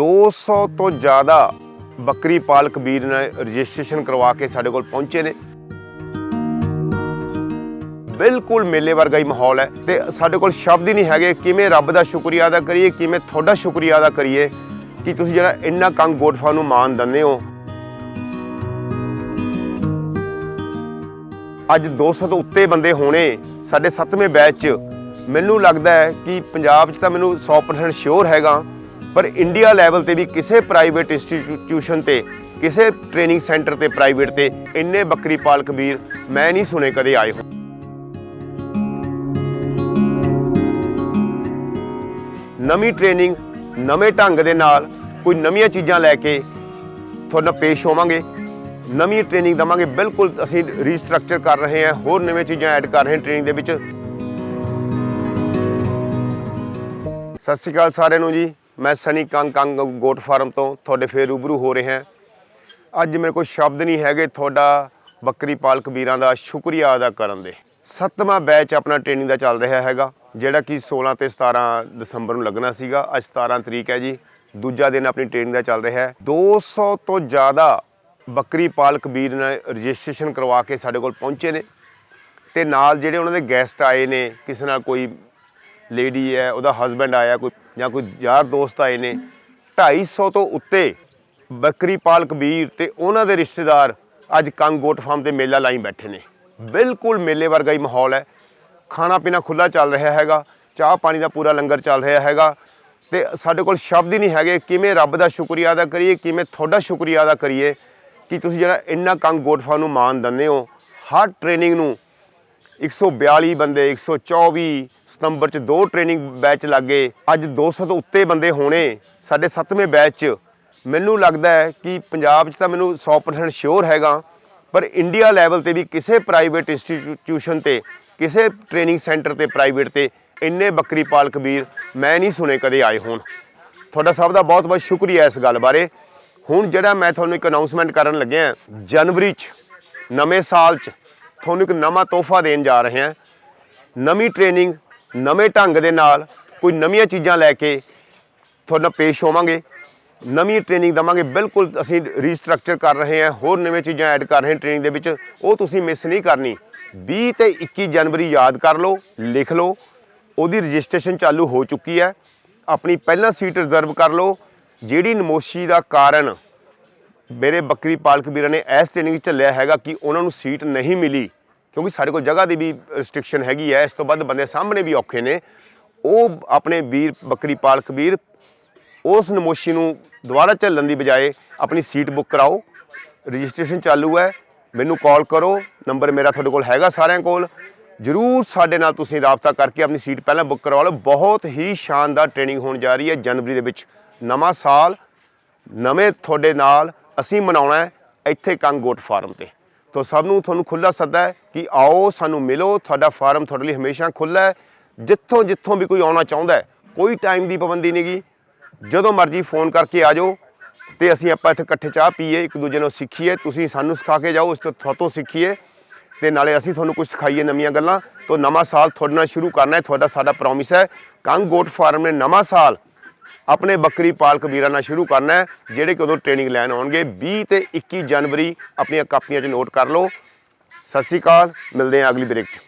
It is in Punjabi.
200 ਤੋਂ ਜ਼ਿਆਦਾ ਬੱਕਰੀ ਪਾਲਕ ਵੀਰ ਨੇ ਰਜਿਸਟ੍ਰੇਸ਼ਨ ਕਰਵਾ ਕੇ ਸਾਡੇ ਕੋਲ ਪਹੁੰਚੇ ਨੇ। ਬਿਲਕੁਲ ਮੇਲੇ ਵਰਗਾ ਹੀ ਮਾਹੌਲ ਹੈ ਤੇ ਸਾਡੇ ਕੋਲ ਸ਼ਬਦ ਹੀ ਨਹੀਂ ਹੈਗੇ ਕਿਵੇਂ ਰੱਬ ਦਾ ਸ਼ੁਕਰੀਆ ਅਦਾ ਕਰੀਏ, ਕਿਵੇਂ ਤੁਹਾਡਾ ਸ਼ੁਕਰੀਆ ਅਦਾ ਕਰੀਏ ਕਿ ਤੁਸੀਂ ਜਿਹੜਾ ਇੰਨਾ ਕੰਮ ਗੋਟ ਨੂੰ ਮਾਣ ਦਿੰਦੇ ਹੋ। ਅੱਜ 200 ਤੋਂ ਉੱਤੇ ਬੰਦੇ ਹੋਣੇ ਸਾਡੇ 7ਵੇਂ ਬੈਚ 'ਚ। ਮੈਨੂੰ ਲੱਗਦਾ ਹੈ ਕਿ ਪੰਜਾਬ 'ਚ ਤਾਂ ਮੈਨੂੰ 100% ਸ਼ੋਰ ਹੈਗਾ। ਪਰ ਇੰਡੀਆ ਲੈਵਲ ਤੇ ਵੀ ਕਿਸੇ ਪ੍ਰਾਈਵੇਟ ਇੰਸਟੀਟਿਊਸ਼ਨ ਤੇ, ਕਿਸੇ ਟ੍ਰੇਨਿੰਗ ਸੈਂਟਰ ਤੇ ਪ੍ਰਾਈਵੇਟ ਤੇ ਇੰਨੇ ਬੱਕਰੀ ਪਾਲਕ ਵੀਰ ਮੈਂ ਨਹੀਂ ਸੁਣੇ ਕਦੇ ਆਏ ਹੋ ਨਵੀਂ ਟ੍ਰੇਨਿੰਗ ਨਵੇਂ ਢੰਗ ਦੇ ਨਾਲ ਕੋਈ ਨਵੀਆਂ ਚੀਜ਼ਾਂ ਲੈ ਕੇ ਤੁਹਾਡੇ ਪੇਸ਼ ਹੋਵਾਂਗੇ। ਨਵੀਂ ਟ੍ਰੇਨਿੰਗ ਦਵਾਂਗੇ, ਬਿਲਕੁਲ ਅਸੀਂ ਰੀਸਟਰਕਚਰ ਕਰ ਰਹੇ ਹਾਂ, ਹੋਰ ਨਵੀਆਂ ਚੀਜ਼ਾਂ ਐਡ ਕਰ ਰਹੇ ਹਾਂ ਟ੍ਰੇਨਿੰਗ ਦੇ ਵਿੱਚ। ਸਤਿ ਸ਼੍ਰੀ ਅਕਾਲ ਸਾਰਿਆਂ ਨੂੰ ਜੀ। ਮੈਂ ਸਨੀ ਕੰਗ ਕੰਗ ਗੋਟ ਫਾਰਮ ਤੋਂ ਤੁਹਾਡੇ ਫੇਰ ਰੂਬਰੂ ਹੋ ਰਿਹਾ ਹਾਂ। ਅੱਜ ਮੇਰੇ ਕੋਲ ਸ਼ਬਦ ਨਹੀਂ ਹੈਗੇ, ਤੁਹਾਡਾ ਬੱਕਰੀ ਪਾਲਕ ਵੀਰਾਂ ਦਾ ਸ਼ੁਕਰੀਆ ਅਦਾ ਕਰਨ ਦੇ। ਸੱਤਵਾਂ ਬੈਚ ਆਪਣਾ ਟ੍ਰੇਨਿੰਗ ਦਾ ਚੱਲ ਰਿਹਾ ਹੈਗਾ, ਜਿਹੜਾ ਕਿ 16 ਤੇ 17 ਦਸੰਬਰ ਨੂੰ ਲੱਗਣਾ ਸੀਗਾ। ਅੱਜ 17 ਤਰੀਕ ਹੈ ਜੀ, ਦੂਜਾ ਦਿਨ ਆਪਣੀ ਟ੍ਰੇਨਿੰਗ ਦਾ ਚੱਲ ਰਿਹਾ ਹੈ। 200 ਤੋਂ ਜ਼ਿਆਦਾ ਬੱਕਰੀ ਪਾਲਕ ਵੀਰ ਨੇ ਰਜਿਸਟ੍ਰੇਸ਼ਨ ਕਰਵਾ ਕੇ ਸਾਡੇ ਕੋਲ ਪਹੁੰਚੇ ਨੇ। ਤੇ ਨਾਲ ਜਿਹੜੇ ਉਹਨਾਂ ਦੇ ਗੈਸਟ ਆਏ ਨੇ, ਕਿਸੇ ਨਾਲ ਕੋਈ ਲੇਡੀ ਹੈ, ਉਹਦਾ ਹਸਬੰਡ ਆਇਆ ਕੋਈ, ਜਾਂ ਕੋਈ ਯਾਰ ਦੋਸਤ ਆਏ ਨੇ 250 ਤੋਂ ਉੱਤੇ ਬੱਕਰੀ ਪਾਲਕ ਵੀਰ ਤੇ ਉਹਨਾਂ ਦੇ ਰਿਸ਼ਤੇਦਾਰ ਅੱਜ ਕੰਗ ਗੋਟ ਫਾਰਮ ਤੇ ਮੇਲਾ ਲਾਈ ਬੈਠੇ ਨੇ। ਬਿਲਕੁਲ ਮੇਲੇ ਵਰਗਾ ਹੀ ਮਾਹੌਲ ਹੈ। ਖਾਣਾ ਪੀਣਾ ਖੁੱਲਾ ਚੱਲ ਰਿਹਾ ਹੈਗਾ, ਚਾਹ ਪਾਣੀ ਦਾ ਪੂਰਾ ਲੰਗਰ ਚੱਲ ਰਿਹਾ ਹੈਗਾ ਤੇ ਸਾਡੇ ਕੋਲ ਸ਼ਬਦ ਹੀ ਨਹੀਂ ਹੈਗੇ, ਕਿਵੇਂ ਰੱਬ ਦਾ ਸ਼ੁਕਰੀਆ ਅਦਾ ਕਰੀਏ, ਕਿਵੇਂ ਤੁਹਾਡਾ ਸ਼ੁਕਰੀਆ ਅਦਾ ਕਰੀਏ ਕਿ ਤੁਸੀਂ ਜਿਹੜਾ ਇੰਨਾ ਕੰਗ ਗੋਟ ਫਾਰਮ ਨੂੰ ਮਾਣ ਦਿੰਦੇ ਹੋ, ਹਰ ਟ੍ਰੇਨਿੰਗ ਨੂੰ 142 ਬੰਦੇ 124 ਸਤੰਬਰ ਚ ਦੋ ਟ੍ਰੇਨਿੰਗ ਬੈਚ ਲੱਗੇ ਅੱਜ 200 ਤੋਂ ਉੱਤੇ ਬੰਦੇ ਹੋਣੇ, ਸਾਡੇ 7ਵੇਂ ਬੈਚ 'ਚ। ਮੈਨੂੰ ਲੱਗਦਾ ਹੈ ਕਿ ਪੰਜਾਬ 'ਚ ਤਾਂ ਮੈਨੂੰ 100% ਸ਼ੋਰ ਹੈਗਾ, ਪਰ ਇੰਡੀਆ ਲੈਵਲ ਤੇ ਵੀ ਕਿਸੇ ਪ੍ਰਾਈਵੇਟ ਇੰਸਟੀਟਿਊਸ਼ਨ ਤੇ, ਕਿਸੇ ਟ੍ਰੇਨਿੰਗ ਸੈਂਟਰ ਤੇ ਪ੍ਰਾਈਵੇਟ ਤੇ ਇੰਨੇ ਬੱਕਰੀ ਪਾਲਕ ਵੀਰ ਮੈਂ ਨਹੀਂ ਸੁਣੇ ਕਦੇ ਆਏ ਹੋਣ। ਤੁਹਾਡਾ ਸਭ ਦਾ ਬਹੁਤ ਬਹੁਤ ਸ਼ੁਕਰੀਆ ਇਸ ਗੱਲ ਬਾਰੇ। ਹੁਣ ਜਿਹੜਾ ਮੈਂ ਤੁਹਾਨੂੰ ਇੱਕ ਅਨਾਉਂਸਮੈਂਟ ਕਰਨ ਲੱਗਿਆ, ਜਨਵਰੀ 'ਚ, ਨਵੇਂ ਸਾਲ 'ਚ ਤੁਹਾਨੂੰ ਇੱਕ ਨਵਾਂ ਤੋਹਫਾ ਦੇਣ ਜਾ ਰਹੇ ਹਾਂ। ਨਵੀਂ ਟ੍ਰੇਨਿੰਗ ਨਵੇਂ ਢੰਗ ਦੇ ਨਾਲ ਕੋਈ ਨਵੀਆਂ ਚੀਜ਼ਾਂ ਲੈ ਕੇ ਤੁਹਾਡੇ ਪੇਸ਼ ਹੋਵਾਂਗੇ। ਨਵੀਂ ਟ੍ਰੇਨਿੰਗ ਦਵਾਂਗੇ। ਬਿਲਕੁਲ ਅਸੀਂ ਰੀਸਟਰਕਚਰ ਕਰ ਰਹੇ ਹਾਂ। ਹੋਰ ਨਵੇਂ ਚੀਜ਼ਾਂ ਐਡ ਕਰ ਰਹੇ ਹਾਂ ਟ੍ਰੇਨਿੰਗ ਦੇ ਵਿੱਚ। ਉਹ ਤੁਸੀਂ ਮਿਸ ਨਹੀਂ ਕਰਨੀ। 20 ਤੇ 21 ਜਨਵਰੀ ਯਾਦ ਕਰ ਲਓ, ਲਿਖ ਲਓ। ਉਹਦੀ ਰਜਿਸਟ੍ਰੇਸ਼ਨ ਚਾਲੂ ਹੋ ਚੁੱਕੀ ਹੈ। ਆਪਣੀ ਪਹਿਲਾਂ ਸੀਟ ਰਿਜ਼ਰਵ ਕਰ ਲਓ। ਜਿਹੜੀ ਨਮੋਸ਼ੀ ਦਾ ਕਾਰਨ ਮੇਰੇ ਬੱਕਰੀ ਪਾਲਕ ਵੀਰਾਂ ਨੇ ਇਸ ਟ੍ਰੇਨਿੰਗ ਚ ਚੱਲਿਆ ਹੈਗਾ ਕਿ ਉਹਨਾਂ ਨੂੰ ਸੀਟ ਨਹੀਂ ਮਿਲੀ, ਕਿਉਂਕਿ ਸਾਡੇ ਕੋਲ ਜਗ੍ਹਾ ਦੀ ਵੀ ਰਿਸਟ੍ਰਿਕਸ਼ਨ ਹੈਗੀ ਹੈ, ਇਸ ਤੋਂ ਵੱਧ ਬੰਦੇ ਸਾਹਮਣੇ ਵੀ ਔਖੇ ਨੇ। ਉਹ ਆਪਣੇ ਵੀਰ, ਬੱਕਰੀ ਪਾਲਕ ਵੀਰ, ਉਸ ਨਮੋਸ਼ੀ ਨੂੰ ਦੁਬਾਰਾ ਝੱਲਣ ਦੀ ਬਜਾਏ ਆਪਣੀ ਸੀਟ ਬੁੱਕ ਕਰਾਓ। ਰਜਿਸਟ੍ਰੇਸ਼ਨ ਚਾਲੂ ਹੈ। ਮੈਨੂੰ ਕਾਲ ਕਰੋ। ਨੰਬਰ ਮੇਰਾ ਤੁਹਾਡੇ ਕੋਲ ਹੈਗਾ ਸਾਰਿਆਂ ਕੋਲ। ਜਰੂਰ ਸਾਡੇ ਨਾਲ ਤੁਸੀਂ ਰਾਬਤਾ ਕਰਕੇ ਆਪਣੀ ਸੀਟ ਪਹਿਲਾਂ ਬੁੱਕ ਕਰਵਾ ਲਓ। ਬਹੁਤ ਹੀ ਸ਼ਾਨਦਾਰ ਟ੍ਰੇਨਿੰਗ ਹੋਣ ਜਾ ਰਹੀ ਹੈ ਜਨਵਰੀ ਦੇ ਵਿੱਚ। ਨਵਾਂ ਸਾਲ, ਨਵੇਂ ਤੁਹਾਡੇ ਨਾਲ ਅਸੀਂ ਮਨਾਉਣਾ ਹੈ ਇੱਥੇ ਕੰਗੋਟ ਫਾਰਮ ਤੇ। ਤੋ ਸਭ ਨੂੰ ਤੁਹਾਨੂੰ ਖੁੱਲਾ ਸੱਦਾ ਹੈ ਕਿ ਆਓ, ਸਾਨੂੰ ਮਿਲੋ, ਤੁਹਾਡਾ ਫਾਰਮ ਤੁਹਾਡੇ ਲਈ ਹਮੇਸ਼ਾ ਖੁੱਲਾ ਹੈ। ਜਿੱਥੋਂ ਜਿੱਥੋਂ ਵੀ ਕੋਈ ਆਉਣਾ ਚਾਹੁੰਦਾ ਹੈ, ਕੋਈ ਟਾਈਮ ਦੀ ਪਾਬੰਦੀ ਨਹੀਂਗੀ ਜਦੋਂ ਮਰਜ਼ੀ ਫੋਨ ਕਰਕੇ ਆ ਜਾਓ ਤੇ ਅਸੀਂ ਆਪਾਂ ਇੱਥੇ ਇਕੱਠੇ ਚਾਹ ਪੀਏ, ਇੱਕ ਦੂਜੇ ਨੂੰ ਸਿੱਖੀਏ, ਤੁਸੀਂ ਸਾਨੂੰ ਸਿਖਾ ਕੇ ਜਾਓ, ਉਸ ਤੋਂ ਤੁਹਾਤੋਂ ਸਿੱਖੀਏ ਤੇ ਨਾਲੇ ਅਸੀਂ ਤੁਹਾਨੂੰ ਕੁਝ ਸਿਖਾਈਏ ਨਵੀਆਂ ਗੱਲਾਂ। ਤੋਂ ਨਵਾਂ ਸਾਲ ਤੁਹਾਡੇ ਨਾਲ ਸ਼ੁਰੂ ਕਰਨਾ ਹੈ, ਤੁਹਾਡਾ ਸਾਡਾ ਪ੍ਰੋਮਿਸ ਹੈ। ਕੰਗ ਗੋਟ ਫਾਰਮ ਨੇ ਨਵਾਂ ਸਾਲ ਆਪਣੇ ਬੱਕਰੀ ਪਾਲਕ ਵੀਰਾਂ ਨਾਲ ਸ਼ੁਰੂ ਕਰਨਾ ਹੈ, ਜਿਹੜੇ ਕਿ ਉਦੋਂ ਟ੍ਰੇਨਿੰਗ ਲੈਣ ਆਉਣਗੇ। 20 ਤੇ 21 ਜਨਵਰੀ ਆਪਣੀਆਂ ਕਾਪੀਆਂ 'ਚ ਨੋਟ ਕਰ ਲਓ। ਸਤਿ ਸ਼੍ਰੀ ਅਕਾਲ, ਮਿਲਦੇ ਹਾਂ ਅਗਲੀ ਬ੍ਰੇਕ 'ਚ।